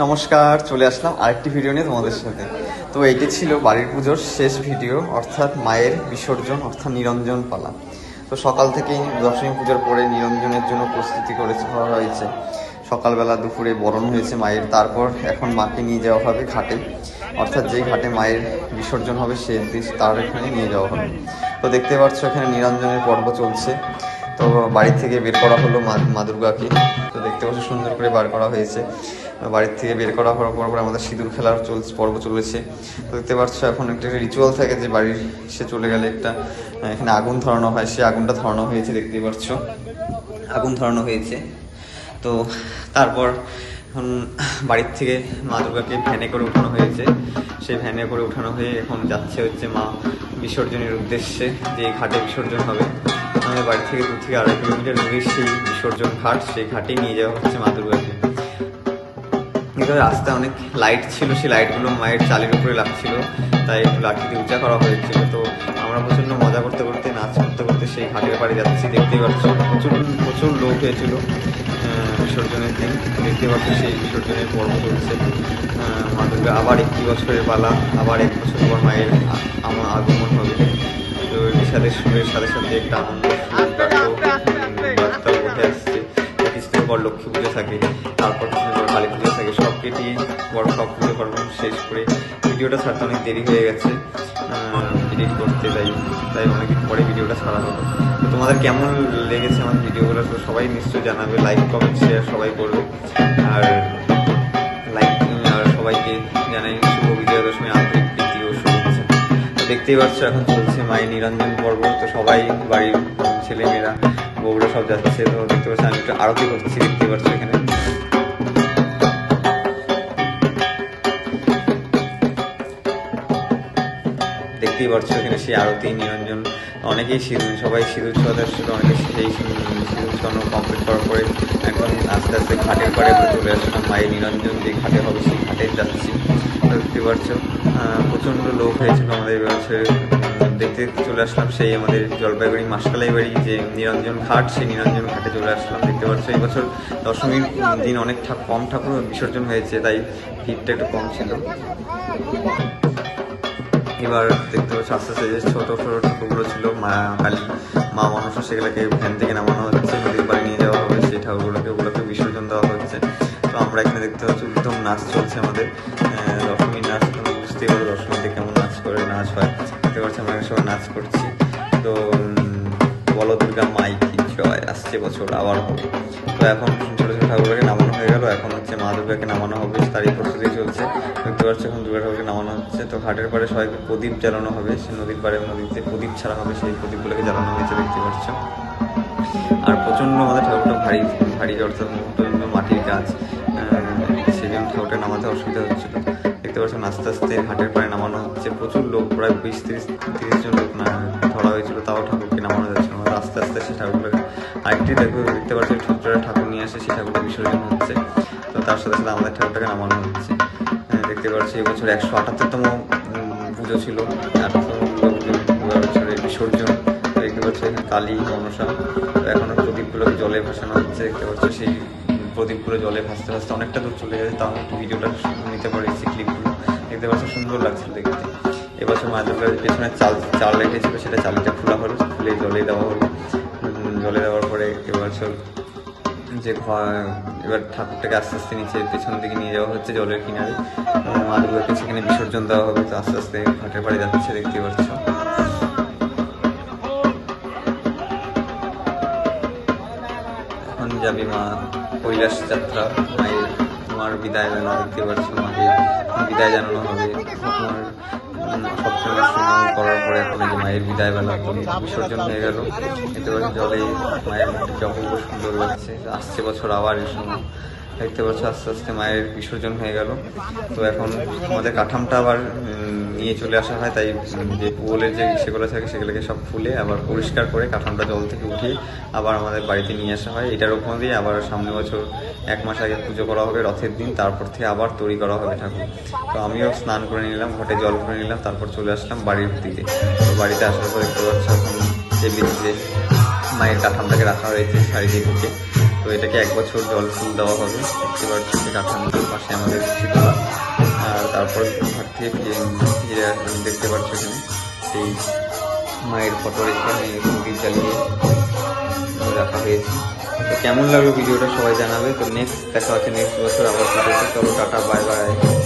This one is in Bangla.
নমস্কার, চলে আসলাম আরেকটি ভিডিও নিয়ে তোমাদের সাথে। তো এইটি ছিল বাড়ির পুজোর শেষ ভিডিও অর্থাৎ মায়ের বিসর্জন, অর্থাৎ নিরঞ্জন পালা। তো সকাল থেকেই দশমী পুজোর পরে নিরঞ্জনের জন্য প্রস্তুতি করে করা হয়েছে। সকালবেলা দুপুরে বরণ হয়েছে মায়ের, তারপর এখন মাকে নিয়ে যাওয়া হবে ঘাটে। অর্থাৎ যেই ঘাটে মায়ের বিসর্জন হবে, সে তার এখানে নিয়ে যাওয়া হবে। তো দেখতে পাচ্ছ এখানে নিরঞ্জনের পর্ব চলছে। তো বাড়ি থেকে বের করা হলো মা দুর্গাকে। তো দেখতে পাচ্ছ সুন্দর করে বার করা হয়েছে। বাড়ির থেকে বের করা হওয়ার পর পর আমাদের সিঁদুর খেলার চলছে পর্ব চলেছে। তো দেখতে পাচ্ছ এখন একটা রিচুয়াল থাকে যে বাড়ির সে চলে গেলে একটা এখানে আগুন ধরানো হয়। সে আগুনটা ধরানো হয়েছে, দেখতে পাচ্ছ। আগুন ধরানো হয়েছে। তো তারপর এখন বাড়ির থেকে মা দুর্গাকে ভ্যানে করে উঠানো হয়েছে। সেই ভ্যানে করে উঠানো হয়ে এখন যাচ্ছে হচ্ছে মা বিসর্জনের উদ্দেশ্যে, যে ঘাটে বিসর্জন হবে। আমাদের বাড়ি থেকে দু থেকে আড়াই কিলোমিটার দূরে সেই বিসর্জন ঘাট, সেই ঘাটে নিয়ে যাওয়া হচ্ছে মা দুর্গাকে। কিন্তু রাস্তায় অনেক লাইট ছিল, সেই লাইটগুলো মায়ের চালের উপরে লাগছিল, তাই একটু লাঠি দিয়ে উঁচা করা হয়েছিল। তো আমরা প্রচণ্ড মজা করতে করতে, নাচ করতে করতে সেই ঘাটের বাড়ি যাচ্ছি, দেখতেই পাচ্ছ, প্রচুর প্রচুর লোক হয়েছিল। বিসর্জনের দিন। দেখতে পাচ্ছ সেই বিসর্জনের পর্ব চলছে। মা দুর্গা আবার একটি বছরের পালা, আবার এক বছর পর মায়ের আমার আগমন হবে। তো বিষাদের সুরের সাথে সাথে একটা আনন্দ আসছে। লক্ষ্মী পুজো থাকে, তারপর কালী পুজো থাকে। সব কেটেই বড় সব পুজো পার্বণ শেষ করে ভিডিওটা ছাড়তে অনেক দেরি হয়ে গেছে। এডিট করতে তাই তাই অনেকদিন পরে ভিডিওটা ছাড়া হলো। তো তোমাদের কেমন লেগেছে আমার ভিডিওগুলো? সবাই নিশ্চয়ই জানাবে লাইক কমেন্ট শেয়ার সবাই করবে। আর লাইক আর সবাইকে জানাই শুভ বিজয়া দশমী আন্তরিক প্রীতি শুভেচ্ছা। তো দেখতেই পাচ্ছ, এখন চলছে মায়ের নিরঞ্জন পর্ব। তো সবাই, বাড়ির ছেলেমেয়েরা, বউরা সব যাচ্ছে। তো দেখতে পাচ্ছি, আমি একটু আরতি করছি দেখতে পাচ্ছ এখানে। দেখতেই পাচ্ছ এখানে সেই আরতি, নিরঞ্জন, অনেকেই সিঁদুর, সবাই সিঁদুর ছোঁয়াতে আসছিল, অনেকে সেই সিঁদুর ছোঁয়ানো কমপ্লিট করার পরে এখন আস্তে আস্তে ঘাটের আমরা চলে আসলাম। মায়ের নিরঞ্জন যে ঘাটে হবে, সেই ঘাটে যাচ্ছি। দেখতে পাচ্ছ প্রচণ্ড লোক হয়েছিল আমাদের এবছর দেখতে দেখতে চলে আসলাম সেই আমাদের জলপাইগুড়ি মাসকালাই বাড়ি, যে নিরঞ্জন ঘাট সেই নিরঞ্জন ঘাটে চলে আসলাম। দেখতে পাচ্ছ এই বছর দশমীর দিন অনেক কম ঠাকুর বিসর্জন হয়েছে, তাই ভিড়টা একটু কম ছিল। এবার দেখতে পাচ্ছি আস্তে আস্তে যে ছোট ছোট ঠাকুরগুলো ছিল, মা কালী মা মনসা সেগুলোকে ভ্যান থেকে নামানো হচ্ছে, নদীর পাড়ে নিয়ে যাওয়া হবে, সেই ঠাকুরগুলোকে, ওগুলোকে বিসর্জন দেওয়া হচ্ছে। তো আমরা এখানে দেখতে পাচ্ছি উত্তম নাচ চলছে আমাদের। দশমীর নাচ, তোমরা বুঝতেই পারো দশমীতে কেমন নাচ করে, নাচ হয়। দেখতে পাচ্ছি আমরা সবাই নাচ করছি। তো বলো দুর্গা মাই কি জয় আসছে বছর আবার হবে। তো এখন ছোটো ছোটো হয়ে গেল, এখন হচ্ছে মা দুর্গাকে নামানো হবে, তারই প্রস্তুতি চলছে। দেখতে পাচ্ছ এখন দুর্গা ঠাকুরকে নামানো হচ্ছে। তো ঘাটের পাড়ে সবাইকে প্রদীপ জ্বালানো হবে, সে নদীর পাড়ে নদীতে প্রদীপ ছাড়া হবে, সেই প্রদীপগুলোকে জ্বালানো হয়েছে, দেখতে পাচ্ছ। আর প্রচণ্ড আমাদের ঠাকুরটা ভারী ভারী, অর্থাৎ মাটির গাছ সেই জন্য ঠাকুরটা নামাতে অসুবিধা হচ্ছিল। দেখতে পাচ্ছেন আস্তে আস্তে হাটের পাড়ে নামানো হচ্ছে। প্রচুর লোক, প্রায় বিশ তিরিশ তিরিশ জন লোক না, ধরা হয়েছিল, তাও ঠাকুরকে নামানো যাচ্ছিল না। আস্তে আস্তে সেই ঠাকুরগুলোকে আরেকটি দেখো দেখতে পাচ্ছেন ছোট্ট ঠাকুর নিয়ে আসে, সেই ঠাকুরটা বিসর্জন হচ্ছে। তো তার সাথে সাথে আমাদের ঠাকুরটাকে নামানো হচ্ছে। দেখতে পাচ্ছি এবছর একশো আটাত্তরতম পুজো ছিল। বছরের বিসর্জন। দেখতে পাচ্ছি কালী, মনসা। তো এখনও প্রদীপগুলোকে জলে ভাসানো হচ্ছে। দেখতে পাচ্ছি সেই প্রদীপগুলো জলে ভাসতে ভাসতে অনেকটা দূর চলে তাও আমি একটু ভিডিওটা নিতে পারছি ক্লিপগুলো দেখতে পাচ্ছি সুন্দর লাগছিল দেখতে। এবছর মা দুর্গার পেছনে চাল চাল রেখেছিল সেটা চালটা খোলা হলো, খুলে জলে দেওয়া হলো। জলে দেওয়ার পরে এবছর যে এবার ঠাকুরটাকে আস্তে আস্তে নিচে, পেছন দিকে নিয়ে যাওয়া হচ্ছে জলের কিনারে। মা দুর্গাকে সেখানে বিসর্জন দেওয়া হবে, তো আস্তে আস্তে ঘাটের বাড়ি যাচ্ছে দেখতে পাচ্ছ। যাবে মা। কৈলাস যাত্রা, মায়ের তোমার বিদায় বেলা দেখতে পাচ্ছ মাকে বিদায় জানানো হবে তোমার করার পরে এখন যে মায়ের বিদায় বেলা বিসর্জন হয়ে গেল। দেখতে জলে মায়ের মুখটি অপূর্ব সুন্দর লাগছে। আসছে বছর আবার এই সময় দেখতে পাচ্ছ, আস্তে আস্তে মায়ের বিসর্জন হয়ে গেল। তো এখন আমাদের কাঠামটা আবার নিয়ে চলে আসা হয়, তাই যে পুয়োলের যে সেগুলো থাকে, সেগুলোকে সব ফুলে আবার পরিষ্কার করে কাঠামটা জল থেকে উঠিয়ে আবার আমাদের বাড়িতে নিয়ে আসা হয়। এটার ওপর দিয়ে আবার সামনে বছর এক মাস আগে পুজো করা হবে, রথের দিন। তারপর থেকে আবার তৈরি করা হবে ঠাকুর। তো আমিও স্নান করে নিলাম, ঘটে জল করে নিলাম, তারপর চলে আসলাম বাড়ির দিকে। তো বাড়িতে আসার পর দেখতে পাচ্ছ এখন টেবিলে মায়ের কাঠামটাকে রাখা হয়েছে শাড়ি দিয়ে ঢুকে তো এটাকে এক বছর জল ফুল দেওয়া হবে। দেখতে পাচ্ছি যে কাঠামোটার পাশে আমাদের শীতলা আর তারপর ঘর থেকে ফিরে দেখতে পাচ্ছি এখানে। সেই মায়ের ফটো রেখে আমি প্রদীপ চালিয়ে রাখা হয়েছে। তো কেমন লাগল ভিডিওটা সবাই জানাবে। তো নেক্সট দেখা হচ্ছে নেক্সট বছর আবার। চলো, টাটা বাই বাই